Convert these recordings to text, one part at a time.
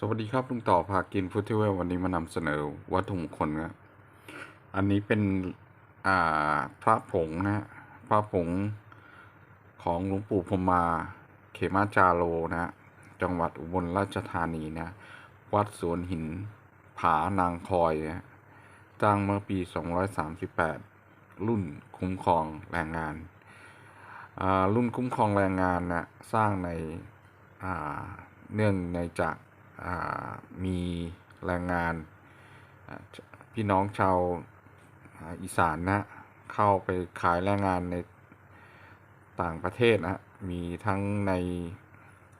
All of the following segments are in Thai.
สวัสดีครับลุงต่อพากินฟู้ดเทเวลวันนี้มานำเสนอวัตถุมงคลครับอันนี้เป็นอ่าพระผงนะฮะพระผงของหลวงปู่พมาเขมาจาโรนะฮะจังหวัดอุบลราชธานีนะ วัดสวนหินผานางคอยนะจ้างเมื่อปี 238 รุ่นคุ้มครองแรงงานอ่ารุ่นคุ้มครองแรงงานนะสร้างในเนื่องในจาก มีแรงงานพี่น้องชาวอีสานนะเข้าไปขายแรงงานในต่างประเทศนะมีทั้งใน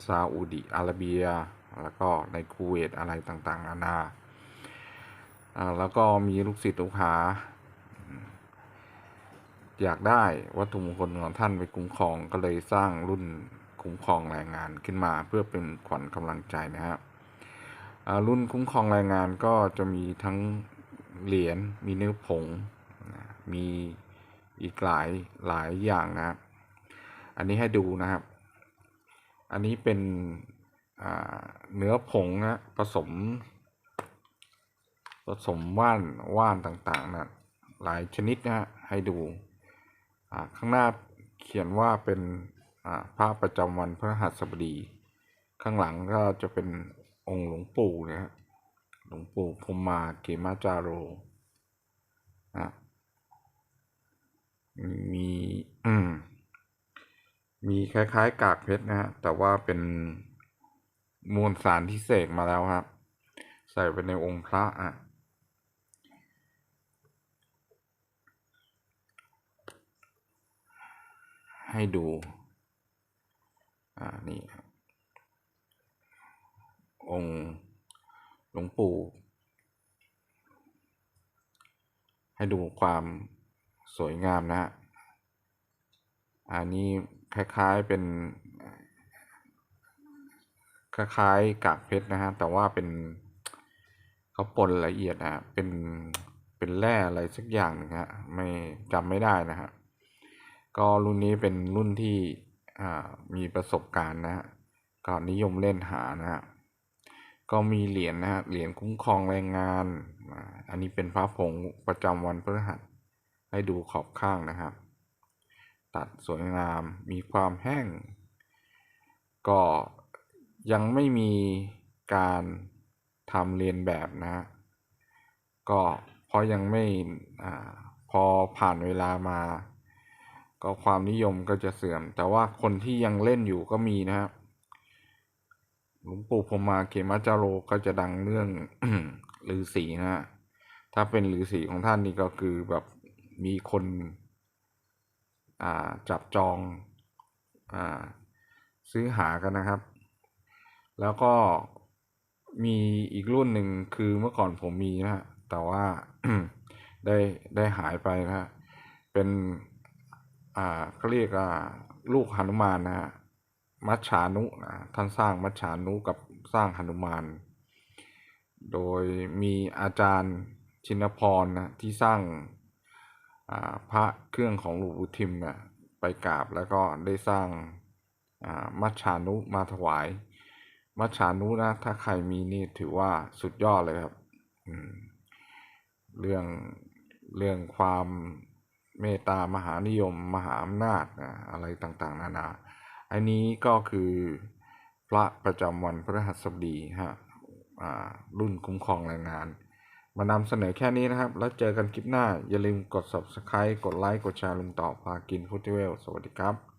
ซาอุดิอาระเบีย แล้วก็ในคูเวตอะไรต่างๆ นานา แล้วก็มีลูกศิษย์ลูกหา อยากได้วัตถุมงคลของท่านไปคุ้มครองก็เลยสร้างรุ่นคุ้มครองแรงงานขึ้นมาเพื่อเป็นขวัญกำลังใจนะครับ รุ่นคุ้มครองแรงงานก็จะมีทั้งเหรียญมีเนื้อผงนะมีอีกหลายหลายอย่างนะครับ อันนี้ให้ดูนะครับ อันนี้เป็นอ่าเนื้อผงนะผสม ผสมว่านว่านต่างๆนะหลายชนิดนะฮะให้ดูอ่าข้างหน้าเขียนว่าเป็นอ่าพระประจำวันพระหัสบดี ข้างหลังก็จะเป็น องค์หลวงปู่นะฮะหลวงปู่พมมาเกมาจาโรนะมีอืมมีคล้ายๆ กากเพชรนะฮะแต่ว่าเป็นมวลสารที่เสกมาแล้วครับ ใส่ไปในองค์พระอะให้ดู อ่า นี่ครับ องค์หลวงปู่ ให้ดูความสวยงามนะฮะ อันนี้คล้ายๆเป็น คล้ายๆกากเพชรนะฮะ แต่ว่าเป็นเขาปนละเอียดนะฮะเป็นเป็นแร่อะไรสักอย่างนึงฮะ ไม่จำไม่ได้นะฮะ ก็รุ่นนี้เป็นรุ่นที่มีประสบการณ์นะฮะก็นิยมเล่นหานะฮะ ก็มีเหรียญนะฮะเหรียญคุ้มครองแรงงาน อันนี้เป็นพระผงประจำวันพฤหัส ให้ดูขอบข้างนะครับ ตัดสวยงามมีความแห้ง ก็ยังไม่มีการทำเรียนแบบนะ ก็เพราะยังไม่อพอผ่านเวลามา ก็ความนิยมก็จะเสื่อม แต่ว่าคนที่ยังเล่นอยู่ก็มีนะครับ หลวงปู่พมมาเขมาจาโรก็จะดังเรื่องฤาษีนะฮะถ้าเป็นฤาษีของท่านนี่ก็คือแบบมีคนอ่าจับจองอ่าซื้อหากันนะครับ แล้วก็มีอีกรุ่นหนึ่งคือเมื่อก่อนผมมีนะฮะ แต่ว่าได้ได้หายไปนะฮะ เป็น อ่าเขาเรียกอ่าลูกหนุมานนะฮะ มัจฉานุนะท่านสร้างมัจฉานุกับสร้างหนุมาน โดยมีอาจารย์ชินพรนะที่สร้างาพระเครื่องของหลวงปู่ทิมนะไปกราบแล้วก็ได้สร้างามัจฉานุมาถวาย มัจฉานุนะถ้าใครมีนี่ถือว่าสุดยอดเลยครับเรื่องเรื่องความเมตตามหานิยม มหาอำนาจนะอะไรต่างๆ นานา อันนี้ก็คือพระประจำวันพระหัสบดีฮะอ่ารุ่นคุ้มครองแรงงาน มานำเสนอแค่นี้นะครับ แล้วเจอกันคลิปหน้า อย่าลืมกด subscribe กดไลค์ กดแชร์ลุงต่อพากินฟุตเวล สวัสดีครับ